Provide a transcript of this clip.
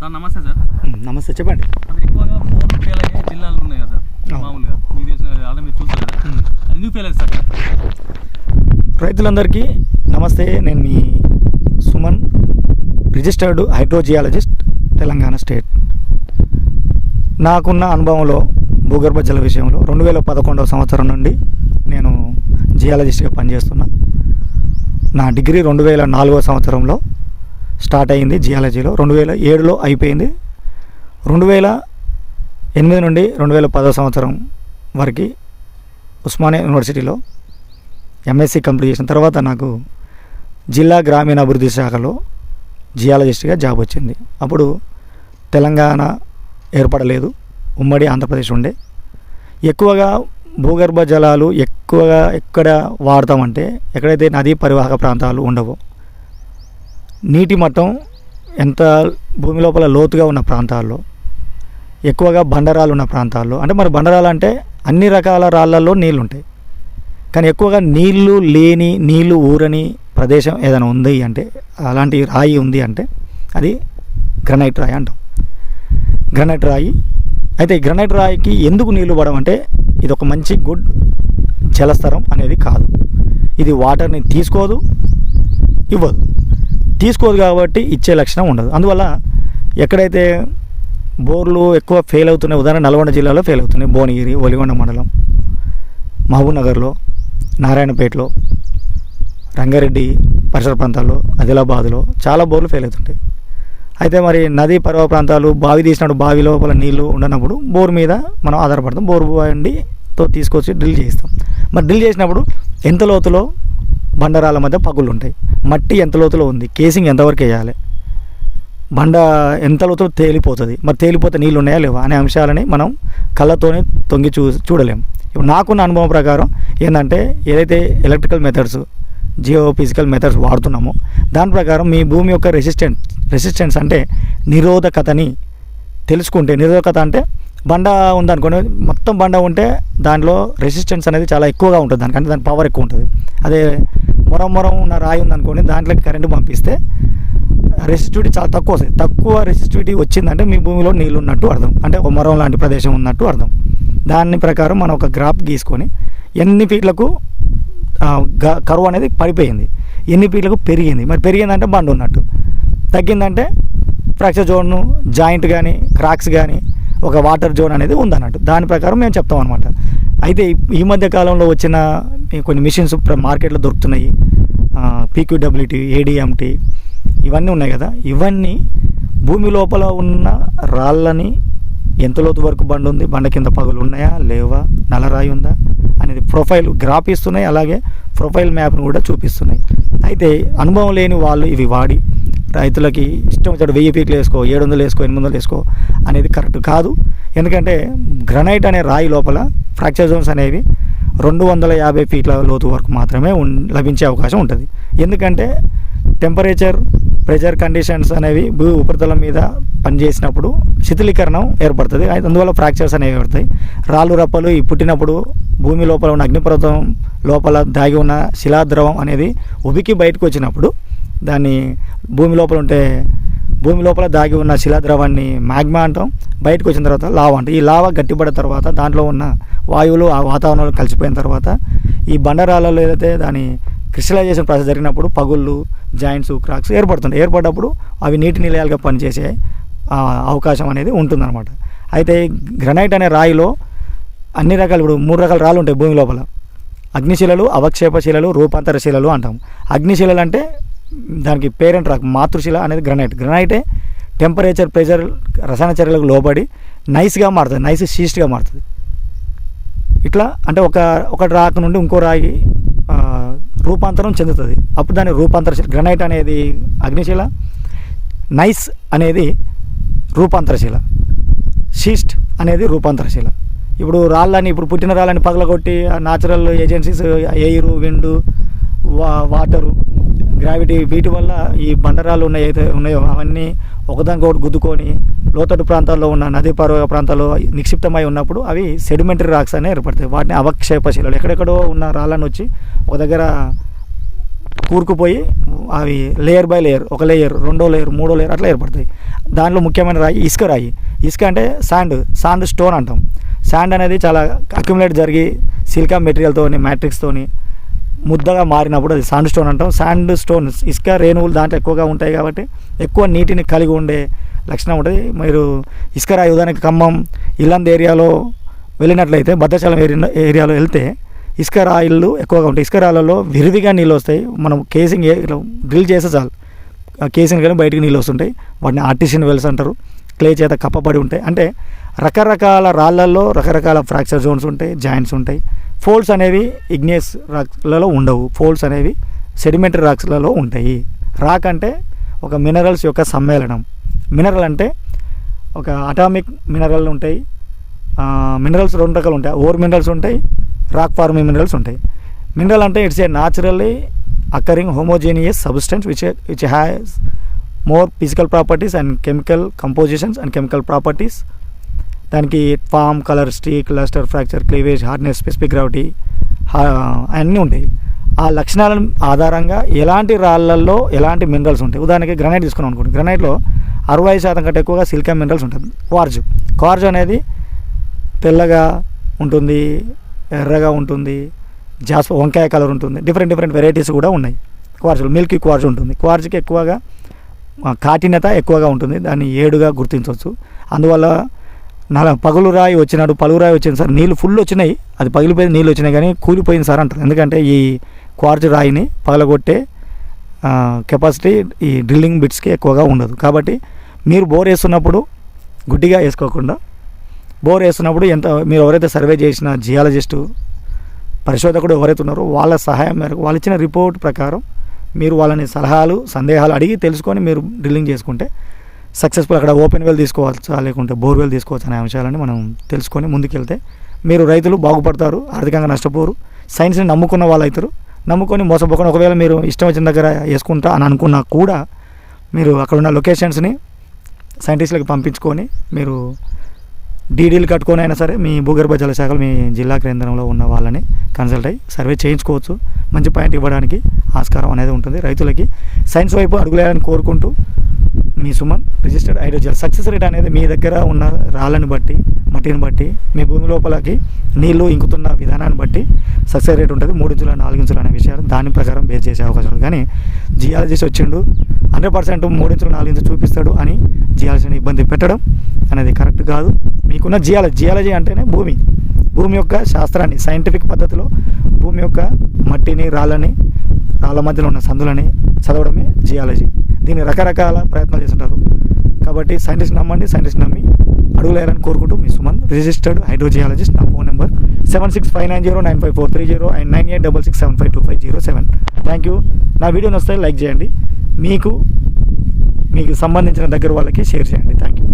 Sir నమస్తే sir. నమస్తే చెప్పండి. ఎక్కువగా బోర్లు ఫెయిల్ అయ్యే జిల్లాలు ఉన్నాయి కదా సార్. మామూలుగా మీకు తెలిసిన ఆల్రెడీ మీరు కదా. ఎందుకు ఫెయిల్ సార్? రైతులందరికీ నమస్తే నేను మీ Suman registered hydrogeologist Telangana state. నాకున్న అనుభవంలో భూగర్భ జల విషయంలో రెండు వేల పదకొండవ సంవత్సరం నుండి నేను జియాలజిస్ట్గా పనిచేస్తున్నా. నా డిగ్రీ రెండు వేల నాలుగవ సంవత్సరంలో స్టార్ట్ అయింది జియాలజీలో. రెండు వేల ఏడులో అయిపోయింది. రెండు వేల ఎనిమిది నుండి రెండు వేల పదో సంవత్సరం వరకు ఉస్మానియా యూనివర్సిటీలో ఎంఎస్సి కంప్లీట్ చేసిన తర్వాత నాకు జిల్లా గ్రామీణ అభివృద్ధి శాఖలో జియాలజిస్ట్గా జాబ్ వచ్చింది. అప్పుడు తెలంగాణ ఏర్పడలేదు. ఉమ్మడి ఆంధ్రప్రదేశ్ ఉండే. ఎక్కువగా భూగర్భ జలాలు ఎక్కువగా ఎక్కడ వాడతామంటే ఎక్కడైతే నదీ పరివాహక ప్రాంతాలు ఉండవో నీటి మట్టం ఎంత భూమి లోపల లోతుగా ఉన్న ప్రాంతాల్లో ఎక్కువగా బండరాలు ఉన్న ప్రాంతాల్లో అంటే మరి బండరాలు అంటే అన్ని రకాల రాళ్ళల్లో నీళ్ళు ఉంటాయి కానీ ఎక్కువగా నీళ్ళు లేని నీళ్ళు ఊరని ప్రదేశం ఏదైనా ఉంది అంటే అలాంటి రాయి ఉంది అంటే అది గ్రనైట్ రాయి అంటాం. గ్రనైట్ రాయి. అయితే ఈ గ్రనైట్ రాయికి ఎందుకు నీళ్ళు పడడం అంటే ఇది ఒక మంచి గుడ్ జలస్తరం అనేది కాదు. ఇది వాటర్ని తీసుకోదు ఇవ్వదు. తీసుకోదు కాబట్టి ఇచ్చే లక్షణం ఉండదు. అందువల్ల ఎక్కడైతే బోర్లు ఎక్కువ ఫెయిల్ అవుతున్నాయి ఉదాహరణ నల్గొండ జిల్లాలో ఫెయిల్ అవుతున్నాయి. భువనగిరి ఒలిగొండ మండలం మహబూబ్నగర్లో నారాయణపేటలో రంగారెడ్డి పరిసర ప్రాంతాల్లో ఆదిలాబాద్లో చాలా బోర్లు ఫెయిల్ అవుతుంటాయి. అయితే మరి నదీ పర్వ ప్రాంతాలు బావి తీసినప్పుడు బావి లోపల నీళ్ళు ఉండనప్పుడు బోర్ మీద మనం ఆధారపడతాం. బోర్ బండితో తీసుకొచ్చి డ్రిల్ చేస్తాం మరి డ్రిల్ చేసినప్పుడు ఎంత లోతులో బండరాల మధ్య పగులు ఉంటాయి మట్టి ఎంత లోతులో ఉంది? కేసింగ్ ఎంతవరకు వేయాలి? బండ ఎంత లోతులో తేలిపోతుంది? మరి తేలిపోతే నీళ్ళు ఉన్నాయా లేవా? అనే అంశాలని మనం కళ్ళతోనే తొంగి చూ చూడలేం. ఇప్పుడు నాకున్న అనుభవం ప్రకారం ఏంటంటే ఏదైతే electrical methods geophysical methods వాడుతున్నామో దాని ప్రకారం మీ భూమి యొక్క రెసిస్టెన్స్ రెసిస్టెన్స్ అంటే నిరోధకతని తెలుసుకుంటే నిరోధకత అంటే బండ ఉందనుకోండి మొత్తం బండ ఉంటే దాంట్లో రెసిస్టెన్స్ అనేది చాలా ఎక్కువగా ఉంటుంది. దానికంటే దాని పవర్ ఎక్కువ ఉంటుంది. అదే మొరం మొరం ఉన్న రాయి ఉందనుకోండి దాంట్లోకి కరెంటు పంపిస్తే రెసిస్టివిటీ చాలా తక్కువ వస్తుంది తక్కువ రెసిస్టివిటీ వచ్చిందంటే మీ భూమిలో నీళ్ళు ఉన్నట్టు అర్థం. అంటే ఒక మొరం లాంటి ప్రదేశం ఉన్నట్టు అర్థం. దాని ప్రకారం మనం ఒక గ్రాఫ్ గీసుకొని ఎన్ని ఫీట్లకు కరువు అనేది పడిపోయింది. ఎన్ని ఫీట్లకు పెరిగింది? మరి పెరిగిందంటే బండ్ ఉన్నట్టు. తగ్గిందంటే ఫ్రాక్చర్ జోన్ జాయింట్ కానీ క్రాక్స్ కానీ ఒక వాటర్ జోన్ అనేది ఉందన్నట్టు. దాని ప్రకారం మేము చెప్తాం అనమాట అయితే ఈ- మధ్య కాలంలో వచ్చిన కొన్ని మిషన్స్ మార్కెట్లో దొరుకుతున్నాయి. పీక్యూడబ్ల్యూటీ ఏడిఎంటీ ఇవన్నీ ఉన్నాయి కదా. ఇవన్నీ భూమి లోపల ఉన్న రాళ్ళని ఎంత లోతు వరకు బండ ఉంది? బండ కింద పగులు ఉన్నాయా? లేవా? నల్లరాయి ఉందా? అనేది ప్రొఫైల్ గ్రాఫ్ ఇస్తున్నాయి. అలాగే ప్రొఫైల్ మ్యాప్ను కూడా చూపిస్తున్నాయి. అయితే అనుభవం లేని వాళ్ళు ఇవి వాడి రైతులకి ఇష్టం వచ్చాడు వెయ్యి ఫీట్లు వేసుకో ఏడు వందలు వేసుకో ఎనిమిది వందలు వేసుకో అనేది కరెక్ట్ కాదు. ఎందుకంటే గ్రనైట్ అనే రాయి లోపల ఫ్రాక్చర్ జోన్స్ అనేవి రెండు వందల యాభై ఫీట్ల లోతు వరకు మాత్రమే లభించే అవకాశం ఉంటుంది. ఎందుకంటే టెంపరేచర్ ప్రెషర్ కండిషన్స్ అనేవి భూ ఉపరితలం మీద పనిచేసినప్పుడు శిథిలీకరణం ఏర్పడుతుంది. అందువల్ల ఫ్రాక్చర్స్ అనేవి ఏర్పడతాయి. రాళ్ళు రప్పలు ఈ పుట్టినప్పుడు భూమి లోపల ఉన్న అగ్నిపర్వతం లోపల దాగి ఉన్న శిలాద్రవం అనేది ఉబికి బయటకు వచ్చినప్పుడు దాన్ని భూమి లోపల ఉంటే భూమి లోపల దాగి ఉన్న శిలాద్రవాన్ని మ్యాగ్మా అంటాం. బయటకు వచ్చిన తర్వాత లావా అంటాం. ఈ లావా గట్టిపడిన తర్వాత దాంట్లో ఉన్న వాయువులు ఆ వాతావరణంలో కలిసిపోయిన తర్వాత ఈ బండరాలలో ఏదైతే దాని క్రిస్టలైజేషన్ ప్రాసెస్ జరిగినప్పుడు పగుళ్ళు జాయింట్స్ క్రాక్స్ ఏర్పడుతుంటాయి. ఏర్పడినప్పుడు అవి నీటి నిలయాలుగా పనిచేసే అవకాశం అనేది ఉంటుందన్నమాట. అయితే గ్రనైట్ అనే రాయిలో అన్ని రకాలు ఇప్పుడు మూడు రకాల రాళ్ళు ఉంటాయి భూమి లోపల. అగ్నిశిలలు అవక్షేప శిలలు రూపాంతర శిలలు అంటాం. అగ్నిశిలలు అంటే దానికి పేరెంట్ రాక్ మాతృశిల అనేది గ్రనైట్. గ్రనైటే టెంపరేచర్ ప్రెషర్ రసాయన చర్యలకు లోబడి నైస్గా మారుతుంది నైస్ షీస్ట్గా మారుతుంది. ఇట్లా అంటే ఒక ఒక రాక్ నుండి ఇంకో రాగి రూపాంతరం చెందుతుంది. అప్పుడు దాని రూపాంతరశి గ్రనైట్ అనేది అగ్నిశిల నైస్ అనేది రూపాంతరశిల షీస్ట్ అనేది రూపాంతరశిల ఇప్పుడు రాళ్ళని ఇప్పుడు పుట్టిన రాళ్ళని పగలగొట్టి న్యాచురల్ ఏజెన్సీస్ ఎయిర్ విండు వా వాటరు గ్రావిటీ వీటి వల్ల ఈ బండరాలు ఉన్నాయి అయితే ఉన్నాయో అవన్నీ ఒకదానికి ఒకటి గుద్దుకొని లోతట్టు ప్రాంతాల్లో ఉన్న నదీ పర్వ ప్రాంతాల్లో నిక్షిప్తమై ఉన్నప్పుడు అవి సెడిమెంటరీ రాక్స్ అనేవి ఏర్పడతాయి. వాటిని అవక్షేప శిలలు. ఎక్కడెక్కడో ఉన్న రాళ్ళను వచ్చి ఒక దగ్గర కూరుకుపోయి అవి లేయర్ బై లేయర్ ఒక లేయర్ రెండో లేయర్ మూడో లేయర్ అట్లా ఏర్పడతాయి. దాంట్లో ముఖ్యమైన రాయి ఇసుక రాయి. ఇసుక అంటే శాండ్ శాండ్ స్టోన్ అంటాం. శాండ్ అనేది చాలా అక్యుములేట్ జరిగి సిలికా మెటీరియల్తోని మ్యాట్రిక్స్తోని ముద్దగా మారినప్పుడు అది సాండ్ స్టోన్ అంటాం. సాండ్ స్టోన్ ఇసుక రేణువులు దాంట్లో ఎక్కువగా ఉంటాయి కాబట్టి ఎక్కువ నీటిని కలిగి ఉండే లక్షణం ఉంటుంది. మీరు ఇసుక రాయి ఉదాహరణకి ఖమ్మం ఇల్లంద ఏరియాలో వెళ్ళినట్లయితే భద్రాచలం ఏరియా ఏరియాలో వెళ్తే ఇసుక రాయిళ్ళు ఎక్కువగా ఉంటాయి. ఇసుక రాళ్ళలో విరివిగా నీళ్ళు వస్తాయి. మనం కేసింగ్ ఇట్లా డ్రిల్ చేస్తే చాలు. కేసింగ్ కానీ బయటకు నీళ్ళు వస్తుంటాయి. వాటిని ఆర్టిషియన్ వెల్స్ అంటారు. క్లే చేత కప్పబడి ఉంటాయి. అంటే రకరకాల రాళ్ళల్లో రకరకాల ఫ్రాక్చర్ జోన్స్ ఉంటాయి జాయింట్స్ ఉంటాయి. ఫోల్డ్స్ అనేవి ఇగ్నియస్ రాక్స్లలో ఉండవు. ఫోల్డ్స్ అనేవి సెడిమెంటరీ రాక్స్లలో ఉంటాయి. రాక్ అంటే ఒక మినరల్స్ యొక్క సమ్మేళనం. మినరల్ అంటే ఒక అటామిక్ మినరల్ ఉంటాయి. మినరల్స్ రెండు రకాలు ఉంటాయి. ఓర్ మినరల్స్ ఉంటాయి రాక్ ఫార్మింగ్ మినరల్స్ ఉంటాయి. మినరల్ అంటే it's a naturally occurring homogeneous substance which which has more physical properties and chemical compositions and chemical properties దానికి form colour streak lustre fracture cleavage hardness specific gravity అన్నీ ఉంటాయి. ఆ లక్షణాల ఆధారంగా ఎలాంటి రాళ్ళల్లో ఎలాంటి మినరల్స్ ఉంటాయి? ఉదాహరణకి గ్రనైట్ తీసుకున్నాం అనుకోండి. గ్రనైట్లో అరవై శాతం కంటే ఎక్కువగా సిలికా మినరల్స్ ఉంటుంది. క్వార్జ్. క్వార్జ్ అనేది తెల్లగా ఉంటుంది ఎర్రగా ఉంటుంది జాస్ వంకాయ కలర్ ఉంటుంది. డిఫరెంట్ డిఫరెంట్ వెరైటీస్ కూడా ఉన్నాయి క్వార్జ్లో. మిల్కీ క్వార్జ్ ఉంటుంది. క్వార్జ్కి ఎక్కువగా కాఠిన్యత ఎక్కువగా ఉంటుంది. దాన్ని ఏడుగా గుర్తించవచ్చు. అందువల్ల నల పగులు రాయి వచ్చినాడు పలుగు రాయి వచ్చింది సార్. నీళ్ళు ఫుల్ వచ్చినాయి. అది పగిలిపోయింది నీళ్ళు వచ్చినాయి కానీ కూలిపోయింది సార్ అంటారు. ఎందుకంటే ఈ క్వార్జ్ రాయిని పగలగొట్టే కెపాసిటీ ఈ డ్రిల్లింగ్ బిట్స్కి ఎక్కువగా ఉండదు. కాబట్టి మీరు బోర్ వేస్తున్నప్పుడు గుడ్డిగా వేసుకోకుండా బోర్ వేస్తున్నప్పుడు ఎంత మీరు ఎవరైతే సర్వే చేసిన జియాలజిస్టు పరిశోధకుడు ఎవరైతే ఉన్నారో వాళ్ళ సహాయం మేరకు వాళ్ళు ఇచ్చిన రిపోర్ట్ ప్రకారం మీరు వాళ్ళని సలహాలు సందేహాలు అడిగి తెలుసుకొని మీరు డ్రిల్లింగ్ చేసుకుంటే సక్సెస్ఫుల్ అక్కడ ఓపెన్ వెల్ తీసుకోవచ్చా లేకుంటే బోర్వెల్ తీసుకోవచ్చు అనే అంశాలని మనం తెలుసుకొని ముందుకెళ్తే మీరు రైతులు బాగుపడతారు ఆర్థికంగా నష్టపోరు సైన్స్ని నమ్ముకున్న వాళ్ళు అవుతారు నమ్ముకొని మోసపోకుండా ఒకవేళ మీరు ఇష్టం వచ్చిన దగ్గర వేసుకుంటా అని అనుకున్నా కూడా మీరు అక్కడ ఉన్న లొకేషన్స్ని సైంటిస్టులకు పంపించుకొని మీరు డీడీలు కట్టుకొని అయినా సరే మీ భూగర్భ జల శాఖలు మీ జిల్లా కేంద్రంలో ఉన్న వాళ్ళని కన్సల్ట్ అయ్యి సర్వే చేయించుకోవచ్చు. మంచి పాయింట్ ఇవ్వడానికి ఆస్కారం అనేది ఉంటుంది. రైతులకి సైన్స్ వైపు అడుగులేయాలని కోరుకుంటూ మీ Suman registered hydrogel success rate అనేది మీ దగ్గర ఉన్న రాళ్ళని బట్టి మట్టిని బట్టి మీ భూమి లోపలకి నీళ్ళు ఇంకుతున్న విధానాన్ని బట్టి సక్సెస్ రేట్ ఉంటుంది. మూడు ఇంచుల నాలుగు ఇంచులు అనే విషయాలు దాని ప్రకారం బేస్ చేసే అవకాశం ఉంది. కానీ జియాలజిస్ట్ వచ్చిండు హండ్రెడ్ పర్సెంట్ మూడు ఇంచులు నాలుగు ఇంచులు చూపిస్తాడు అని జియాలజీని ఇబ్బంది పెట్టడం అనేది కరెక్ట్ కాదు. మీకున్న జియాలజీ జియాలజీ అంటేనే భూమి. భూమి యొక్క శాస్త్రాన్ని సైంటిఫిక్ పద్ధతిలో భూమి యొక్క మట్టిని రాళ్ళని రాళ్ళ మధ్యలో ఉన్న సందులని చదవడమే జియాలజీ దీన్ని రకరకాల ప్రయత్నాలు చేస్తుంటారు. కాబట్టి సైంటిస్ట్ నమ్మండి సైంటిస్ట్ నమ్మి అడుగులేరని కోరుకుంటూ మీ సుమన్ రిజిస్టర్డ్ హైడ్రోజియాలజిస్ట్ నా phone number seven six five nine zero nine five four three zero and nine eight double six seven five two five zero seven thank you నా వీడియో నచ్చితే లైక్ చేయండి. మీకు మీకు సంబంధించిన దగ్గర వాళ్ళకి షేర్ చేయండి. Thank you